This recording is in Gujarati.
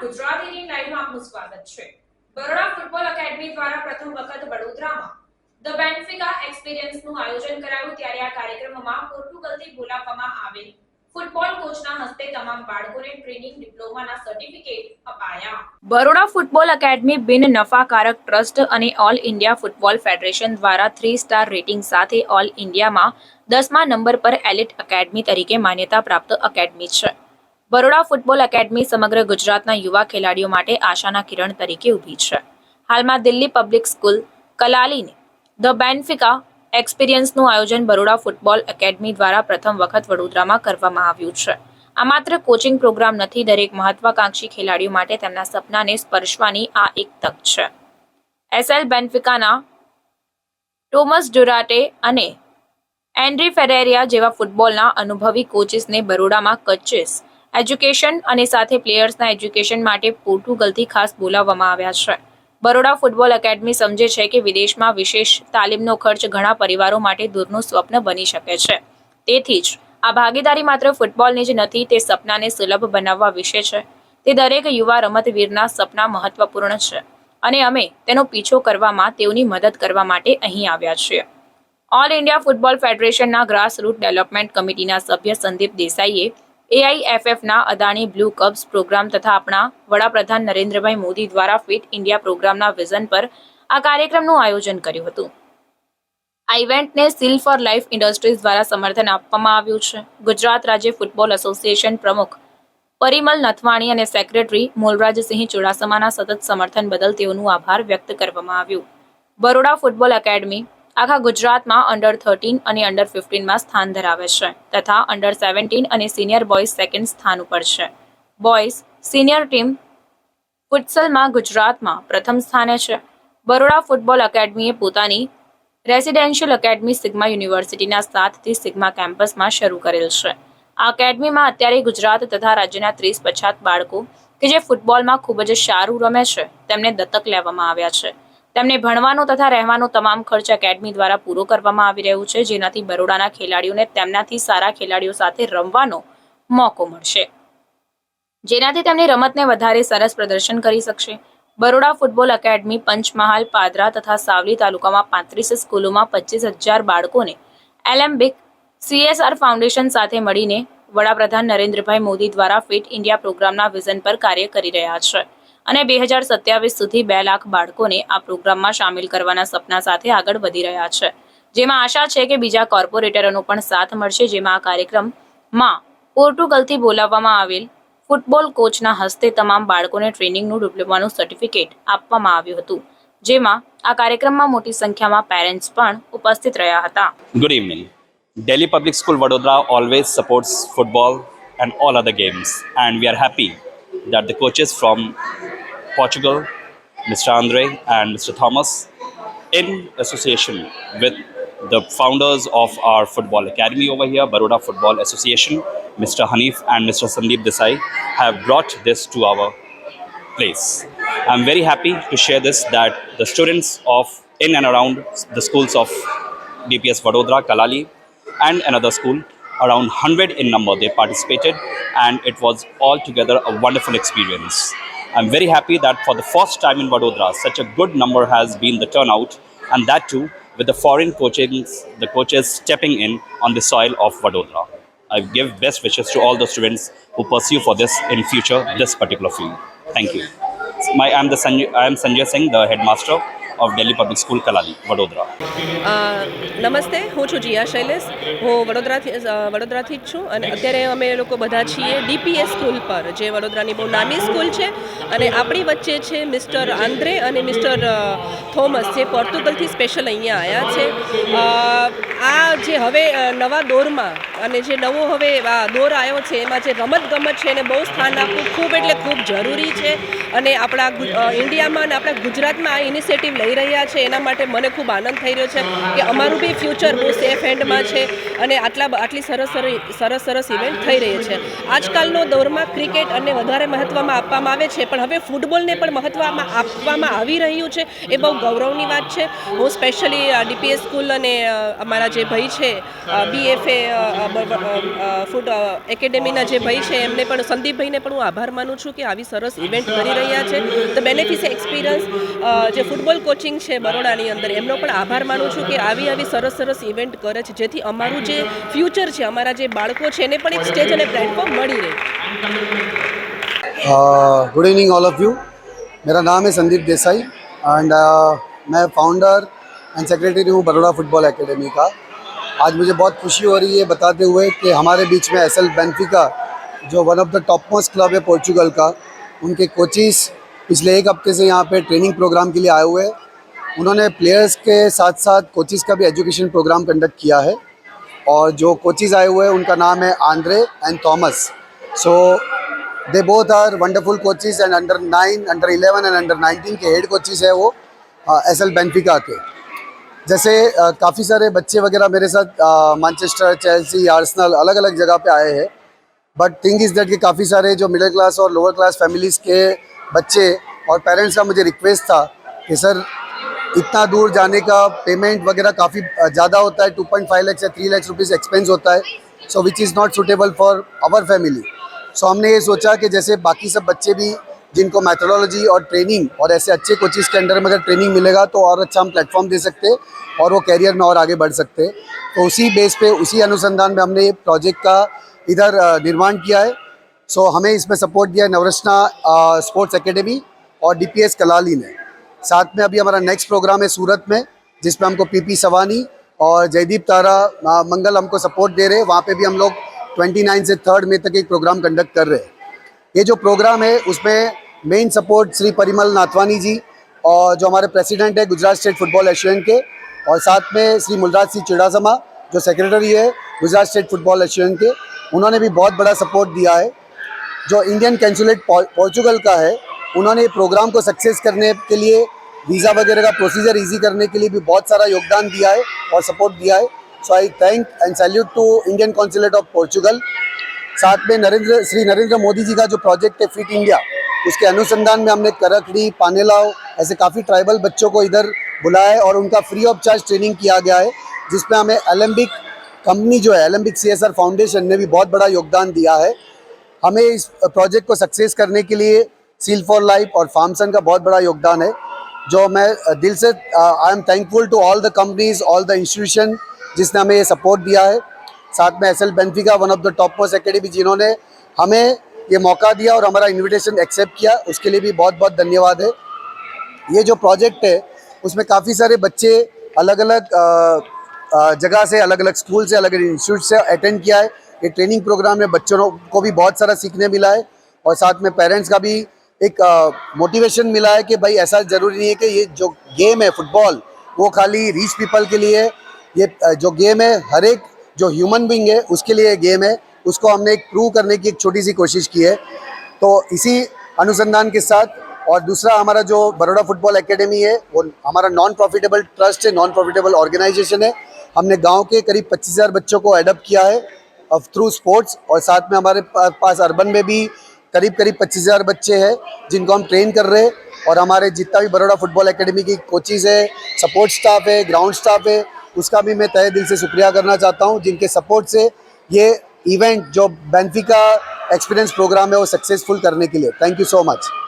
નમસ્કાર લાઈવમાં આપનું સ્વાગત છે બરોડા ફૂટબોલ એકેડમી દ્વારા પ્રથમ વખત વડોદરામાં ધ બેન્ફિકા એક્સપિરિયન્સનું આયોજન કરાયું ત્યારે આ કાર્યક્રમમાં પોર્ટુગલથી બોલાવવામાં આવેલ બિન નફાકારક ટ્રસ્ટ અને ફૂટબોલ ફેડરેશન દ્વારા થ્રી સ્ટાર રેટિંગ સાથે ઓલ ઇન્ડિયામાં દસમા નંબર પર એલિટ એકેડમી તરીકે માન્યતા પ્રાપ્ત એકેડમી છે બરોડા ફૂટબોલ એકેડમી સમગ્ર ગુજરાતના યુવા ખેલાડીઓ માટે આશાના કિરણ તરીકે ઊભી છે હાલમાં દિલ્હી પબ્લિક સ્કૂલ કલાલીને ધ બેન્ફિકા એક્સપિરિયન્સનું આયોજન બરોડા ફૂટબોલ એકેડમી દ્વારા પ્રથમ વખત વડોદરામાં કરવામાં આવ્યું છે આ માત્ર કોચિંગ પ્રોગ્રામ નથી દરેક મહત્વાકાંક્ષી ખેલાડીઓ માટે તેમના સપનાને સ્પર્શવાની આ એક તક છે એસએલ બેન્ફિકાના ટોમસ ડુરાટે અને એન્ડ્રી ફેરેરિયા જેવા ફૂટબોલના અનુભવી કોચિસને બરોડામાં કચિસ એજ્યુકેશન અને સાથે પ્લેયર્સના એજ્યુકેશન માટે પોર્ટુગલથી ખાસ બોલાવવામાં આવ્યા છે બરોડા ફૂટબોલ એકેડમી સમજે છે કે વિદેશમાં વિશેષ તાલીમનો ખર્ચ ઘણા પરિવારો માટે દૂરનું સ્વપ્ન બની શકે છે તેથી જ આ ભાગીદારી માત્ર ફૂટબોલની જ નથી તે સપનાને સુલભ બનાવવા વિશે છે તે દરેક યુવા રમતવીરના સપના મહત્વપૂર્ણ છે અને અમે તેનો પીછો કરવામાં તેઓની મદદ કરવા માટે અહીં આવ્યા છીએ ઓલ ઇન્ડિયા ફૂટબોલ ફેડરેશનના ગ્રાસરૂટ ડેવલપમેન્ટ કમિટીના સભ્ય સંદીપ દેસાઈએ એઆઈએફએફના અદાણી બ્લુ કબ્સ પ્રોગ્રામ તથા આપણા વડાપ્રધાન નરેન્દ્રભાઈ મોદી દ્વારા ફિટ ઇન્ડિયા પ્રોગ્રામના વિઝન પર આ કાર્યક્રમનું આયોજન કર્યું હતું આ ઇવેન્ટને સીલ ફોર લાઈફ ઇન્ડસ્ટ્રીઝ દ્વારા સમર્થન આપવામાં આવ્યું છે ગુજરાત રાજ્ય ફૂટબોલ એસોસિએશન પ્રમુખ પરિમલ નથવાણી અને સેક્રેટરી મોલરાજસિંહ ચુડાસમાના સતત સમર્થન બદલ તેઓનું આભાર વ્યક્ત કરવામાં આવ્યું બરોડા ફૂટબોલ એકેડમી આખા ગુજરાતમાં અંડર થર્ટીન અને અંડર ફિફ્ટીનમાં સ્થાન ધરાવે છે તથા અંડર સેવન્ટીન અને સિનિયર બોયઝ સેકન્ડ સ્થાન ઉપર છે બોયઝ સિનિયર ટીમ ફુટસલમાં ગુજરાતમાં પ્રથમ સ્થાને છે બરોડા ફૂટબોલ એકેડમીએ પોતાની રેસિડેન્શિયલ એકેડમી સિગ્મા યુનિવર્સિટીના સાથથી સિગ્મા કેમ્પસમાં શરૂ કરેલ છે આ એકેડમીમાં અત્યારે ગુજરાત તથા રાજ્યના ત્રીસ પછાત બાળકો કે જે ફૂટબોલમાં ખૂબ જ સારું રમે છે તેમને દત્તક લેવામાં આવ્યા છે તેમને ભણવાનો તથા રહેવાનો તમામ ખર્ચ એકેડમી દ્વારા પૂરો કરવામાં આવી રહ્યો છે જેનાથી બરોડાના ખેલાડીઓને તેમનાથી સારા ખેલાડીઓ સાથે રમવાનો મોકો મળશે જેનાથી તેમની રમતને વધારે સરસ પ્રદર્શન કરી શકશે બરોડા ફૂટબોલ એકેડમી પંચમહાલ પાદરા તથા સાવલી તાલુકામાં પાંત્રીસ સ્કૂલોમાં પચીસ હજાર બાળકોને એલેમ્બિક સીએસઆર ફાઉન્ડેશન સાથે મળીને વડાપ્રધાન નરેન્દ્રભાઈ મોદી દ્વારા ફિટ ઇન્ડિયા પ્રોગ્રામના વિઝન પર કાર્ય કરી રહ્યા છે અને બે હજાર સત્યાવીસ સુધી બે લાખ બાળકોને આ પ્રોગ્રામમાં સામેલ કરવાના સપના સાથે આગળ વધી રહ્યા છે જેમાં આશા છે કે બીજા કોર્પોરેટરોનો પણ સાથ મળશે જેમાં આ કાર્યક્રમમાં પોર્ટુગલથી બોલાવવામાં આવેલ ફૂટબોલ કોચના હસ્તે તમામ બાળકોને ટ્રેનિંગનું ડિપ્લોમાનું સર્ટિફિકેટ આપવામાં આવ્યું હતું જેમાં આ કાર્યક્રમમાં મોટી સંખ્યામાં પેરેન્ટ્સ પણ ઉપસ્થિત રહ્યા હતા good evening Delhi Public School Vadodara always supports football and all other games and we are happy that the coaches from Portugal, Mr. Andre and Mr. Thomas, in association with the founders of our football academy over here, Baroda Football Association, Mr. Hanif and Mr. Sandeep Desai, have brought this to our place. I'm very happy to share this that the students of in and around the schools of DPS Vadodara, Kalali, and another school, around 100 in number, they participated, and it was altogether a wonderful experience. I'm very happy that for the first time in Vadodara, such a good number has been the turnout, and that too with the foreign coaches, the coaches stepping in on the soil of Vadodara. I give best wishes to all the students who pursue for this in future, this particular field. Thank you. My, I'm, the Sanjay, I'm Sanjay Singh, the headmaster of Delhi public school Kalali Vadodara નમસ્તે હું છું જિયા શૈલેષ હું વડોદરાથી વડોદરાથી જ છું અને અત્યારે અમે લોકો બધા છીએ ડીપીએસ સ્કૂલ પર જે વડોદરાની બહુ નામી સ્કૂલ છે અને આપણી વચ્ચે છે મિસ્ટર આંદ્રે અને મિસ્ટર થોમસ જે પોર્ટુગલથી સ્પેશિયલ અહીંયા આવ્યા છે આ જે હવે નવા દોરમાં અને જે નવો હવે દોર આવ્યો છે એમાં જે રમત ગમત છે એને બહુ સ્થાન આપવું ખૂબ એટલે ખૂબ જરૂરી છે અને આપણા ઇન્ડિયામાં અને આપણા ગુજરાતમાં આ ઇનિશિયેટિવ લઈ થઈ રહ્યા છે એના માટે મને ખૂબ આનંદ થઈ રહ્યો છે કે અમારું બી ફ્યુચર બહુ સેફ હેન્ડમાં છે અને આટલા આટલી સરસ સરસ સરસ ઇવેન્ટ થઈ રહી છે આજકાલનો દોરમાં ક્રિકેટ અને વધારે મહત્ત્વમાં આપવામાં આવે છે પણ હવે ફૂટબોલને પણ મહત્ત્વમાં આપવામાં આવી રહ્યું છે એ બહુ ગૌરવની વાત છે હું સ્પેશિયલી ડીપીએસ સ્કૂલ અને અમારા જે ભાઈ છે બીએફએ ફૂટ એકેડેમીના જે ભાઈ છે એમને પણ સંદીપભાઈને પણ હું આભાર માનું છું કે આવી સરસ ઇવેન્ટ કરી રહ્યા છે તો બેનિફિટ એક્સપિરિયન્સ જે ફૂટબોલ કોચ છે બરોડાની અંદર એનો પણ આભાર માનું છું કે આવી આવી સરસ સરસ ઇવેન્ટ કરે છે જેથી અમારું જે ફ્યુચર છે અમાર아 જે બાળકો છે ને પણ એક સ્ટેજ અને પ્લેટફોર્મ મળી રહે a good evening all of you મેરા નામ હે સંદીપ દેસાઈ એન્ડ મે ફાઉન્ડર એન્ડ સેક્રેટરી હું બરોડા ફૂટબોલ એકેડેમી કા આજ મુજે બહોત ખુશી હો રહી હે બતાતે હુએ કે હમારે બીચ મે એસએલ બેન્ફિકા જો one of the top most club હે પોર્ટુગલ કા ઉનકે કોચીસ પિછલે એક અબકે સે યહા પે ટ્રેનિંગ પ્રોગ્રામ કે લિયે આયે હુએ હે उन्होंने प्लेयर्स के साथ साथ कोचिज़ का भी एजुकेशन प्रोग्राम कंडक्ट किया है और जो कोचिज़ आए हुए हैं उनका नाम है Andre and Thomas so they both are wonderful coaches and under nine under eleven and under nineteen के हेड कोचिज़ है वो एस एल बेनफिका के जैसे काफ़ी सारे बच्चे वगैरह मेरे साथ मानचेस्टर चेल्सी आर्सनल अलग अलग जगह पे आए हैं बट थिंग इज़ दैट कि काफ़ी सारे जो मिडिल क्लास और लोअर क्लास फैमिलीज़ के बच्चे और पेरेंट्स का मुझे रिक्वेस्ट था कि सर इतना दूर जाने का पेमेंट वगैरह काफ़ी ज़्यादा होता है टू पॉइंट फाइव लैक्स या थ्री लैक्स रुपीज़ एक्सपेंस होता है so which is not suitable for our family so हमने ये सोचा कि जैसे बाकी सब बच्चे भी जिनको मैथडोलॉजी और ट्रेनिंग और ऐसे अच्छे कोचिज के अंडर में अगर ट्रेनिंग मिलेगा तो और अच्छा हम प्लेटफॉर्म दे सकते और वो कैरियर में और आगे बढ़ सकते तो उसी बेस पे उसी अनुसंधान में हमने ये प्रोजेक्ट का इधर निर्माण किया है सो हमें इसमें सपोर्ट दिया है नवरचना स्पोर्ट्स एकेडमी और डीपीएस कलाली ने साथ में अभी हमारा नेक्स्ट प्रोग्राम है सूरत में जिसमें हमको पीपी सवानी और जयदीप तारा मंगल हमको सपोर्ट दे रहे हैं वहाँ पे भी हम लोग 29 से 3 मई तक एक प्रोग्राम कंडक्ट कर रहे हैं ये जो प्रोग्राम है उसमें मेन सपोर्ट श्री परिमल नाथवानी जी और जो हमारे प्रेसिडेंट है गुजरात स्टेट फुटबॉल एशियन के और साथ में श्री मुलराज सिंह चिड़ासमा जो सेक्रेटरी है गुजरात स्टेट फुटबॉल एशियन के उन्होंने भी बहुत बड़ा सपोर्ट दिया है जो इंडियन कैंसुलेट पोर्चुगल का है उन्होंने प्रोग्राम को सक्सेस करने के लिए वीज़ा वगैरह का प्रोसीजर इजी करने के लिए भी बहुत सारा योगदान दिया है और सपोर्ट दिया है so I thank and salute to Indian consulate of Portugal साथ में नरेंद्र श्री नरेंद्र मोदी जी का जो प्रोजेक्ट है फिट इंडिया उसके अनुसंधान में हमने करकड़ी पानेलाव ऐसे काफ़ी ट्राइबल बच्चों को इधर बुलाया है और उनका फ्री ऑफ चार्ज ट्रेनिंग किया गया है जिसमें हमें एलम्बिक कंपनी जो है एलम्बिक सी फाउंडेशन ने भी बहुत बड़ा योगदान दिया है हमें इस प्रोजेक्ट को सक्सेस करने के लिए सील फॉर लाइफ और फार्मसन का बहुत बड़ा योगदान है जो मैं दिल से I am thankful to all the companies all the institution जिसने हमें ये सपोर्ट दिया है साथ में S L Benfica one of the top most academy जिन्होंने हमें ये मौका दिया और हमारा इन्विटेशन एक्सेप्ट किया उसके लिए भी बहुत बहुत धन्यवाद है ये जो प्रोजेक्ट है उसमें काफ़ी सारे बच्चे अलग अलग जगह से अलग अलग स्कूल से अलग अलग इंस्टीट्यूट से अटेंड किया है ये ट्रेनिंग प्रोग्राम में बच्चों को भी बहुत सारा सीखने मिला है और साथ में पेरेंट्स का भी एक मोटिवेशन मिला है कि भाई ऐसा ज़रूरी नहीं है कि ये जो गेम है फुटबॉल वो खाली रिच पीपल के लिए ये जो गेम है हर एक जो ह्यूमन बींग है उसके लिए गेम है उसको हमने एक प्रूव करने की एक छोटी सी कोशिश की है तो इसी अनुसंधान के साथ और दूसरा हमारा जो बड़ोड़ा फुटबॉल एकेडमी है वो हमारा नॉन प्रॉफिटेबल ट्रस्ट है नॉन प्रॉफिटेबल ऑर्गेनाइजेशन है हमने गांव के करीब पच्चीस हज़ार बच्चों को एडप्ट किया है थ्रू स्पोर्ट्स और साथ में हमारे पास अर्बन में भी करीब करीब पच्चीस हज़ार बच्चे हैं जिनको हम ट्रेन कर रहे हैं और हमारे जितना भी बड़ोड़ा फुटबॉल एकेडमी की कोचिज़ है सपोर्ट स्टाफ है ग्राउंड स्टाफ है उसका भी मैं तय दिल से शुक्रिया करना चाहता हूँ जिनके सपोर्ट से ये इवेंट जो बेनफिका एक्सपीरियंस प्रोग्राम है वो सक्सेसफुल करने के लिए थैंक यू सो मच